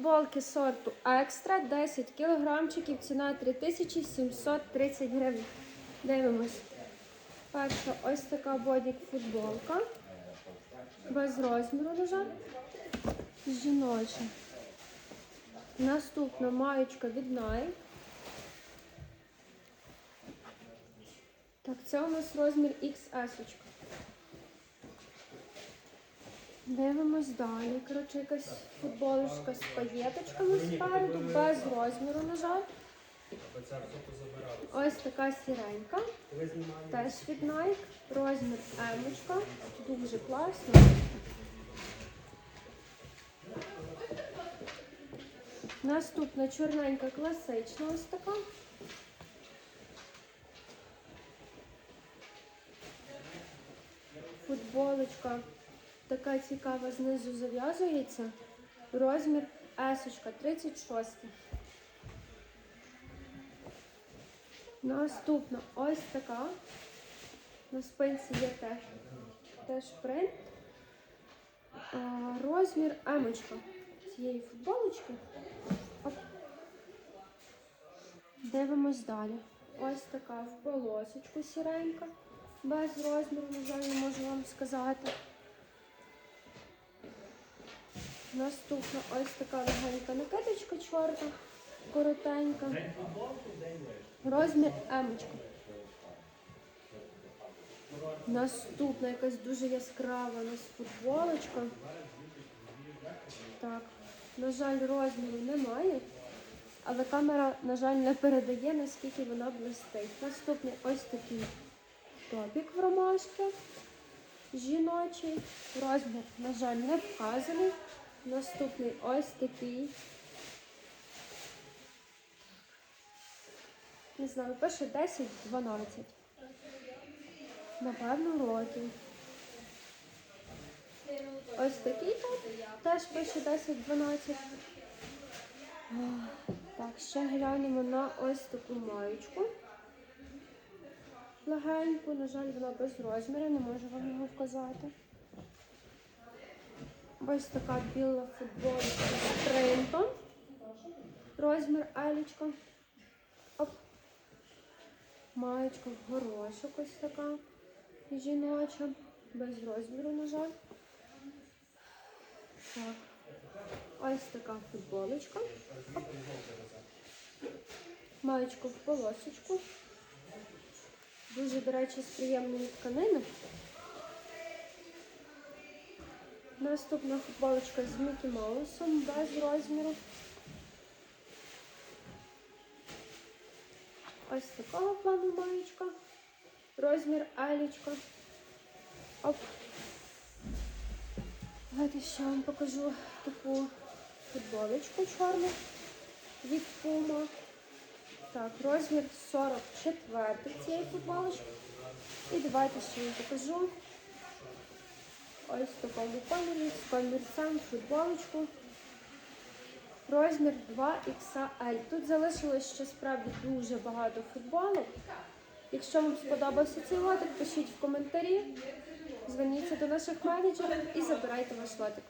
Футболки сорту екстра 10 кілограмчиків, ціна 3730 гривень. Дивимось. Перша ось така бодік футболка. Без розміру, жаль. Жіноча. Наступна маєчка від Nike. Так, це у нас розмір XS. -очка. Дивимось далі. Коротше, якась футболочка з паєточками спереду, без розміру, на жаль. Ось така сіренька. Теж від Nike. Розмір Емочка. Дуже класно. Наступна чорненька класична ось така. Футболочка така цікава знизу зав'язується. Розмір есочка 36. Наступна ось така. На спинці є теж, теж принт. А, розмір емочка цієї футболочки. Оп. Дивимось далі. Ось така в полосочку сіренька. Без розміру, на жаль, не можу вам сказати. Наступна ось така легенька накидочка чорна, коротенька. Розмір емочка. Наступна якась дуже яскрава у нас футболочка. Так, на жаль, розміру немає, але камера, на жаль, не передає, наскільки вона блистить. Наступний ось такий топік в ромашки. Жіночий. Розмір, на жаль, не вказаний. Наступний ось такий. Не знаю, пише 10-12. Напевно, років. Ось такий топ. Теж пише 10-12. Так, ще глянемо на ось таку маєчку. Легеньку, на жаль, вона без розміру, не можу вам його вказати. Ось така біла футболка з принтом. Розмір елічка. Оп. Маєчка в горошок ось така жіноча. Без розміру, на жаль. Так. Ось така футболочка. Оп. Маєчка в полосочку. Дуже, до речі, з приємної тканини. Наступна футболочка з Мікі Маусом без розміру. Ось такого плану маєчка. Розмір Елічка. Оп. Давайте ще вам покажу таку футболочку чорну від Puma. Так, розмір 44 цієї футболочки. І давайте ще вам покажу. Ось такому кольорі з комірцем футболочку. Розмір 2XL. Тут залишилось ще справді дуже багато футболок. Якщо вам сподобався цей лотик, пишіть в коментарі, дзвоніться до наших менеджерів і забирайте ваш лотик.